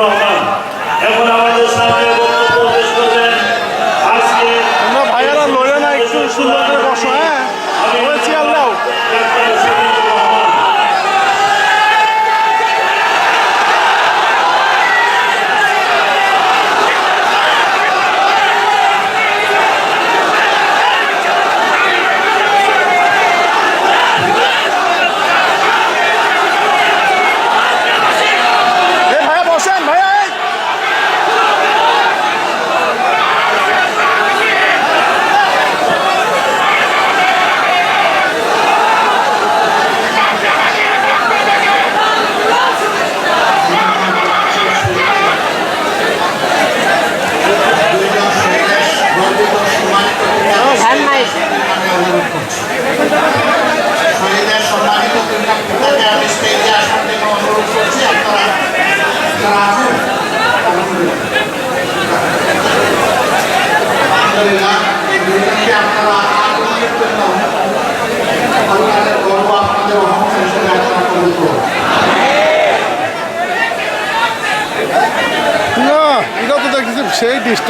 Rob.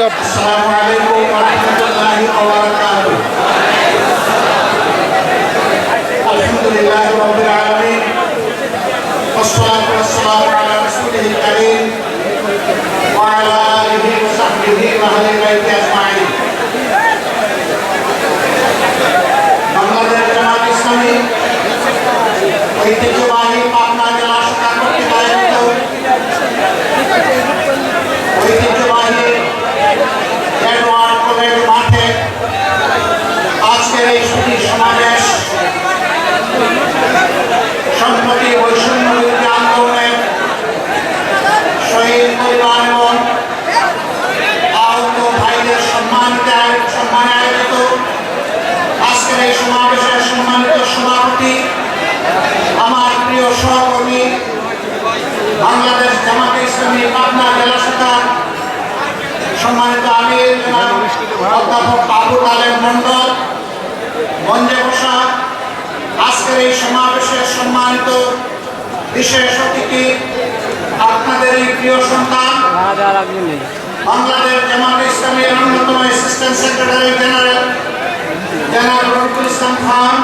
একটা বাংলাদেশ জামাত ইসলামী ঐতিহ্যবাহী অধ্যাপক বাবু তালেব মন্ডল মঞ্জে প্রসাদ আজকের এই সমাবেশের সম্মানিত বিশেষ অতিথি, আপনাদের এই প্রিয় সন্তান, বাংলাদেশ জামাত ইসলামের অন্যতম assistant secretary general general Rafiqul Islam Khan,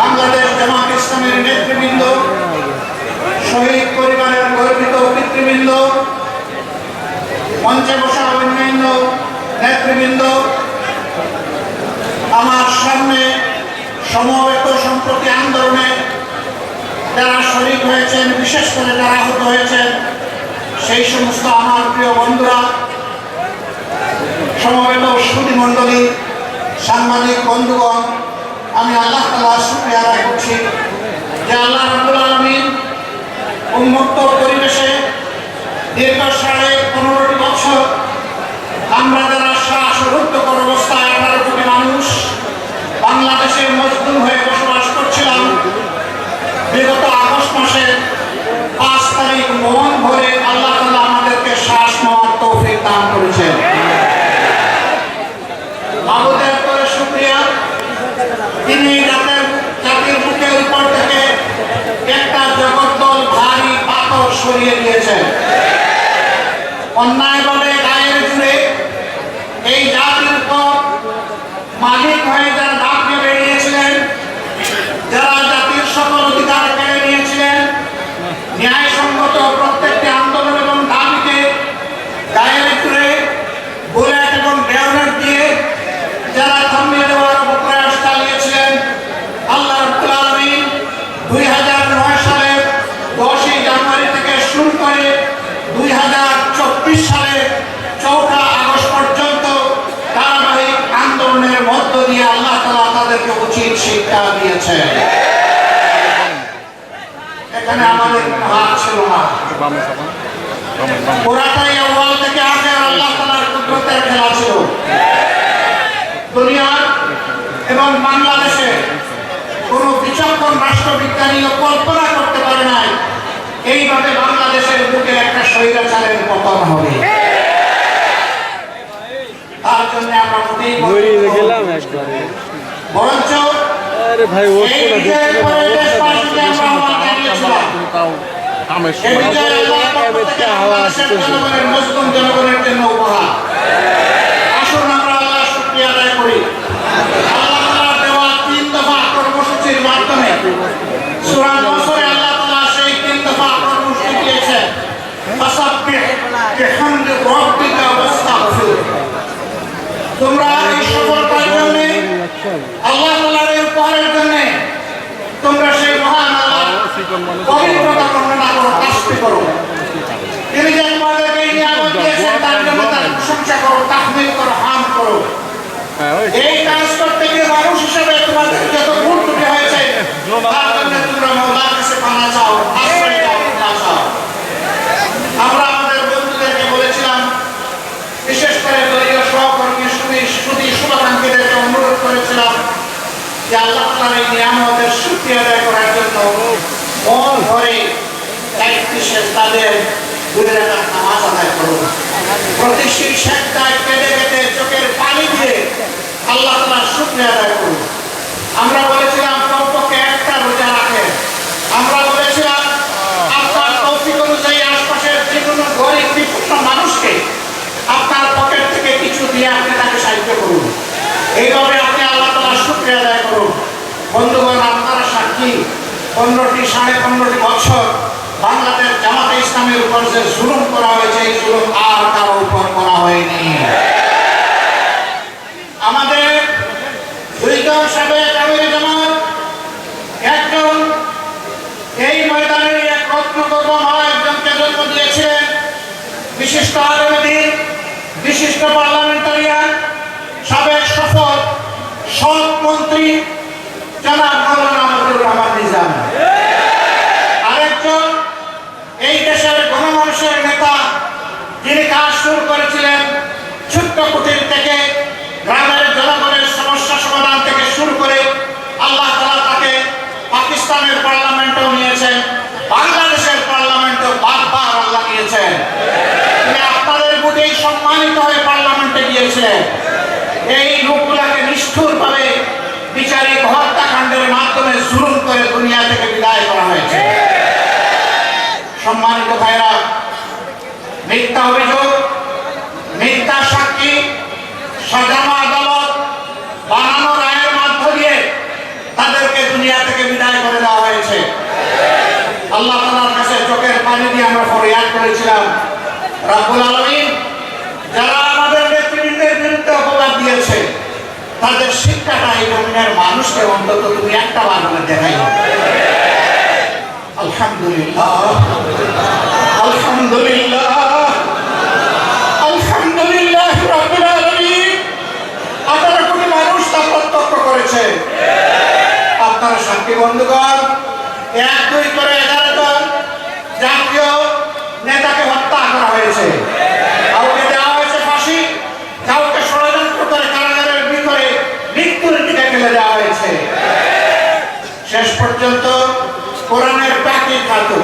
Bangladesh Jamaat ইসলামের নেতৃবৃন্দ, শহীদ পরিবারের গর্বিত পিতৃবৃন্দ, মঞ্চে বসা অন্যান্য নেতৃবৃন্দ, আমার সামনে সমবেত সম্প্রতি আন্দোলনে যারা শরিক হয়েছেন, বিশেষ করে যারা আহত হয়েছেন, সেই সমস্ত আমার প্রিয় বন্ধুরা, সমবেত সুদীমণ্ডলী সাংবাদিক বন্ধুগণ, আমি আল্লাহ তালা শুক্রিয়া আদায় করছি যে আল্লাহ রাবুল উন্মুক্ত পরিবেশে দীর্ঘ সাড়ে পনেরোটি বছর আমরা যারা দাসভুক্তকর অবস্থায় আঠারো কোটি মানুষ। বাংলাদেশে মজদুর হয়ে বসবাস করছিলাম। বিগত আগস্ট মাসে পাঁচ তারিখ মহান মালিক হয়ে যান দিয়েছেন এখানে আমাদের হাত ছিল না। পুরাটাই আউ্বাল থেকে আগে আল্লাহ তালার কুদরতের খেলা ছিল। দুনিয়ার এবং বাংলাদেশে কোন বিচক্ষণ রাষ্ট্রবিজ্ঞানীও কল্পনা করতে পারে নাই। এইভাবে বাংলাদেশের বুকে একটা স্বৈরাচারের পতন হবে। তার জন্য আমরা বরঞ্চ আরে ভাই ও এই বিজয়ের পরে দেশবাসীকে আমরা আহ্বান জানিয়েছিলাম তাও কামের সময়। বাংলাদেশের জনগণের মুসলিম জনগণের জন্য উপহার। আসুন আমরা আল্লাহ শুকরিয়া আদায় করি। আল্লাহ তাআলার দেওয়া তিন দফা কর্মসূচির মাধ্যমে সূরা নসরে আল্লাহ তাআলা সেই তিন দফা কর্মসূচি দিয়েছেন। তোমরা এই সফলতার জন্য আল্লাহ তাআলার এই উপহারের জন্য তোমরা সেই মহান আল্লাহ পবিত্রতা বর্ণনা করো তাসবি করো তিনি যে তোমাদেরকে এই নিয়ামত দিয়েছেন তার জন্য তার প্রশংসা করো তাহমিদ করো হাম করো হ্যাঁ ওই এই কাজ করতে গিয়ে মানুষ হিসেবে তোমাদের যত ভুল ত্রুটি হয়েছে তোমরা মৌলার কাছে পানা চাও আশ্রয় চাও চাও। আমরা আমাদের বন্ধুদেরকে বলেছিলাম বিশেষ করে দলীয় সহকর্মী সুদী সুদী শুভাকাঙ্ক্ষীদেরকে অনুরোধ করেছিলাম যে আল্লাহ তাআলার এই নিয়ামতের শুকরিয়া আদায় করার জন্য ভরে একটি তাদের নামাজ করুন। কেঁদে চোখের পানি আল্লাহ করুন। আমরা বলেছিলাম কমপক্ষে একটা রোজা রাখেন আমরা বলেছিলাম আপনার তৌফিক অনুযায়ী আশপাশের যে কোনো গরিব বিপন্ন মানুষকে আপনার পকেট থেকে কিছু দিয়ে আপনি তাকে সাহায্য করুন এইভাবে আপনি আল্লাহ তাআলার শুকরিয়া আদায় করুন বন্ধুগণ আপনারা সাক্ষী পনেরোটি সাড়ে পনেরোটি বছর বাংলাদেশ জামাতে ইসলামের উপর যে জুলুম করা হয়েছে এই জুলুম আর কারও উপর করা হয়নি আমাদের দুইজন সাবেক আমির জামাত একজন এই ময়দানে এক রত্নগর্ব মা একজনকে জন্ম দিয়েছিলেন বিশিষ্ট আলমদিন বিশিষ্ট পার্লামেন্টারিয়ান সাবেক সফল সৎ মন্ত্রী জনাব মৌলানা আব্দুর রহমান নিজাম আরেকজন এই দেশের গণমানুষের নেতা যিনি কাজ শুরু করেছিলেন ছোট্ট কুটির থেকে গ্রামের জনগণের সমস্যা সমাধান থেকে শুরু করে আল্লাহ তালা তাকে পাকিস্তানের পার্লামেন্টেও নিয়েছেন বাংলাদেশের পার্লামেন্টেও বারবার আল্লাহ নিয়েছেন তিনি আপনাদের বুঝেই সম্মানিত হয়ে পার্লামেন্টে এই লোকগুলাকে নিষ্ঠুরভাবে বিচারিক হত্যাকাণ্ডের মাধ্যমে জুলুম করে দুনিয়া থেকে বিদায় করা হয়েছে। সম্মানিত ভাইরা মিথ্যা অভিযোগ, মিথ্যা সাক্ষী, সাজানো আদালত, বানানো রায়ের মাধ্য দিয়ে তাদেরকে দুনিয়া থেকে বিদায় করে দেওয়া হয়েছে। আল্লাহ তালার কাছে চোখের পানি দিয়ে আমরা ফরিয়াদ করেছিলাম। রাব্বুল আলমিন যারা আমাদের নেতৃবৃন্দের বিরুদ্ধে অপবাদ দিয়েছে তাদের শিক্ষাটা এই জমিনের মানুষকে অন্তত তুমি একটা করে দেখাই আলহামদুলিল্লাহ। আলহামদুলিল্লাহ। আঠারো কোটি মানুষ করেছে? আপনারা বন্ধুগণ, এক, দুই করে এগারো জন জাতীয় নেতাকে হত্যা করা হয়েছে কাউকে দেওয়া হয়েছে ফাঁসি কাউকে ষড়যন্ত্র করে কারাগারের ভিতরে মৃত্যুর দিকে ফেলে দেওয়া হয়েছে শেষ পর্যন্ত কোরআনের পাখি খাতু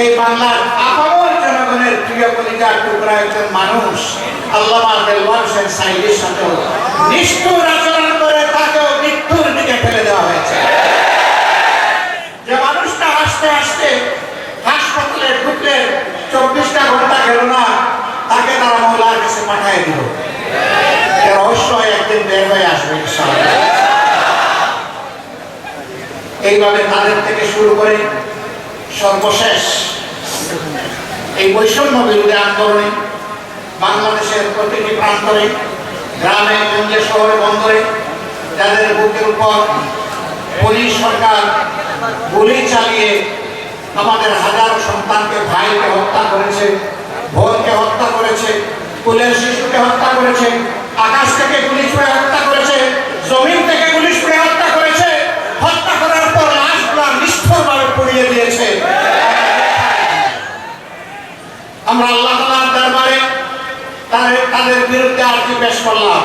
এই বাংলার আপামর জনগণের প্রিয় কলিজার টুকরা একজন মানুষ আল্লাহ দেলওয়ার হোসেন সাইদের সাথেও নিষ্ঠুর আচরণ করে তাকেও মৃত্যুর দিকে ফেলে দেওয়া হয়েছে। যে মানুষটা হাসতে হাসতে হাসপাতালে ঢুকলে চব্বিশটা ঘণ্টা গেল না, তাকে তারা মহলার কাছে পাঠিয়ে দিল। রহস্য একদিন বের হয়ে আসবে এইভাবে তাদের থেকে শুরু করে সর্বশেষ এই বৈষম্য বিরোধী আন্দোলনে বাংলাদেশের প্রতিটি প্রান্তরে, গ্রামে, গঞ্জে, শহরে, বন্দরে যাদের বুকের উপর পুলিশ সরকার গুলি চালিয়ে আমাদের হাজারো সন্তানকে ভাইকে হত্যা করেছে, বোনকে হত্যা করেছে কুলের শিশুকে হত্যা করেছে, আকাশ থেকে গুলি ছুড়ে হত্যা তাদের বিরুদ্ধে কি পেশ করলাম?